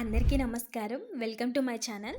అందరికీ నమస్కారం. Welcome to my channel.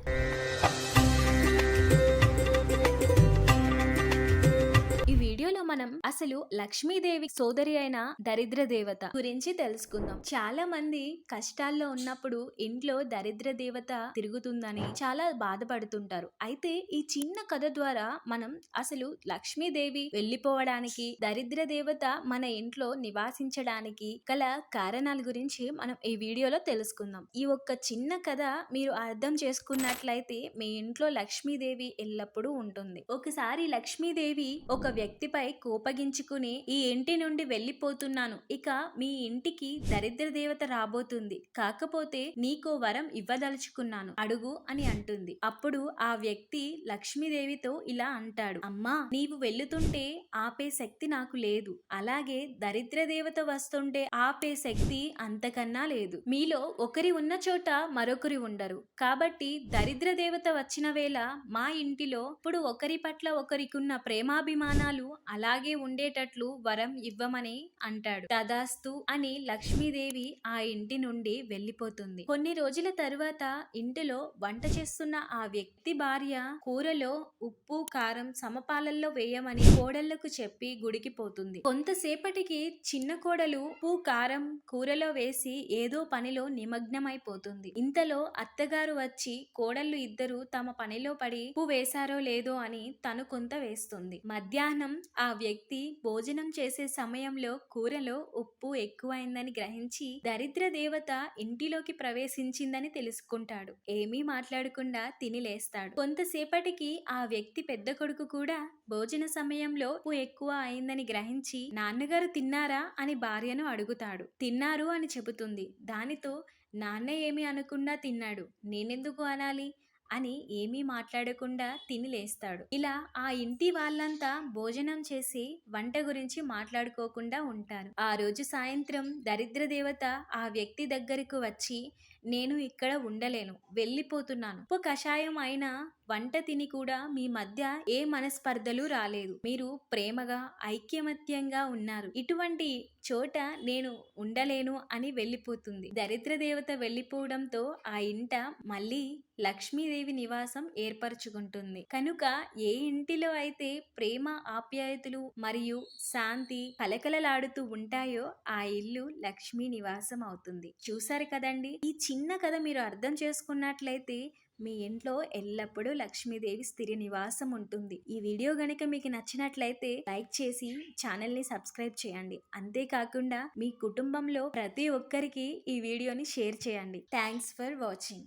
మనం అసలు లక్ష్మీదేవి సోదరి అయిన దరిద్ర దేవత గురించి తెలుసుకుందాం. చాలా మంది కష్టాల్లో ఉన్నప్పుడు ఇంట్లో దరిద్ర దేవత తిరుగుతుందని చాలా బాధపడుతుంటారు. అయితే ఈ చిన్న కథ ద్వారా మనం అసలు లక్ష్మీదేవి వెళ్ళిపోవడానికి దరిద్ర దేవత మన ఇంట్లో నివాసించడానికి గల కారణాల గురించి మనం ఈ వీడియోలో తెలుసుకుందాం. ఈ ఒక్క చిన్న కథ మీరు అర్థం చేసుకున్నట్లయితే మీ ఇంట్లో లక్ష్మీదేవి ఎల్లప్పుడూ ఉంటుంది. ఒకసారి లక్ష్మీదేవి ఒక వ్యక్తిపై కోపగించుకుని ఈ ఇంటి నుండి వెళ్ళిపోతున్నాను. ఇక మీ ఇంటికి దరిద్ర దేవత రాబోతుంది. కాకపోతే నీకో వరం ఇవ్వదలుచుకున్నాను. అడుగు అని అంటుంది. అప్పుడు ఆ వ్యక్తి లక్ష్మీదేవితో ఇలా అంటాడు. అమ్మా నీవు వెళ్తుంటే ఆపే శక్తి నాకు లేదు. అలాగే దరిద్ర దేవత వస్తుంటే ఆపే శక్తి అంతకన్నా లేదు. మీలో ఒకరి ఉన్న చోట మరొకరి ఉండరు. కాబట్టి దరిద్ర దేవత వచ్చిన వేళ మా ఇంటిలో ఇప్పుడు ఒకరి పట్ల ఒకరికున్న ప్రేమాభిమానాలు అలా అలాగే ఉండేటట్లు వరం ఇవ్వమని అంటాడు. తదాస్తు అని లక్ష్మీదేవి ఆ ఇంటి నుండి వెళ్ళిపోతుంది. కొన్ని రోజుల తరువాత ఇంటిలో వంట చేస్తున్న ఆ వ్యక్తి భార్య కూరలో ఉప్పు కారం సమపాలల్లో వేయమని కోడళ్ళకు చెప్పి గుడికి పోతుంది. కొంతసేపటికి చిన్న కోడలు ఉప్పు కారం కూరలో వేసి ఏదో పనిలో నిమగ్నమైపోతుంది ఇంతలో అత్తగారు వచ్చి కోడళ్ళు ఇద్దరు తమ పనిలో పడి ఉప్పు వేశారో లేదో అని తను కొంత వేస్తుంది. మధ్యాహ్నం ఆ వ్యక్తి భోజనం చేసే సమయంలో కూరలో ఉప్పు ఎక్కువైందని గ్రహించి దరిద్ర దేవత ఇంటిలోకి ప్రవేశించిందని తెలుసుకుంటాడు. ఏమీ మాట్లాడకుండా తిని లేస్తాడు. కొంతసేపటికి ఆ వ్యక్తి పెద్ద కొడుకు కూడా భోజన సమయంలో ఉప్పు ఎక్కువ అయిందని గ్రహించి నాన్నగారు తిన్నారా? అని భార్యను అడుగుతాడు. తిన్నారు అని చెబుతుంది. దానితో నాన్న ఏమి అనకుండా తిన్నాడు. నేనెందుకు అనాలి? అని ఏమీ మాట్లాడకుండా తిని లేస్తాడు. ఇలా ఆ ఇంటి వాళ్ళంతా భోజనం చేసి వంట గురించి మాట్లాడుకోకుండా ఉంటారు. ఆ రోజు సాయంత్రం దరిద్ర దేవత ఆ వ్యక్తి దగ్గరకు వచ్చి నేను ఇక్కడ ఉండలేను వెళ్ళిపోతున్నాను. ఉప్పు కషాయం అయినా వంట తిని కూడా మీ మధ్య ఏ మనస్పర్ధలు రాలేదు. మీరు ప్రేమగా ఐక్యమత్యంగా ఉన్నారు. ఇటువంటి చోట నేను ఉండలేను అని వెళ్ళిపోతుంది. దరిద్ర దేవత వెళ్ళిపోవడంతో ఆ ఇంట మళ్ళీ లక్ష్మీదేవి నివాసం ఏర్పరచుకుంటుంది. కనుక ఏ ఇంటిలో అయితే ప్రేమ ఆప్యాయతలు మరియు శాంతి కలకలలాడుతూ ఉంటాయో ఆ ఇల్లు లక్ష్మీ నివాసం అవుతుంది. చూసారు కదండి? ఈ చిన్న కథ మీరు అర్థం చేసుకున్నట్లయితే మీ ఇంట్లో ఎల్లప్పుడూ లక్ష్మీదేవి స్థిర నివాసం ఉంటుంది. ఈ వీడియో గనుక మీకు నచ్చినట్లయితే లైక్ చేసి ఛానల్ని సబ్స్క్రైబ్ చేయండి. అంతేకాకుండా మీ కుటుంబంలో ప్రతి ఒక్కరికి ఈ వీడియోని షేర్ చేయండి. Thanks for watching.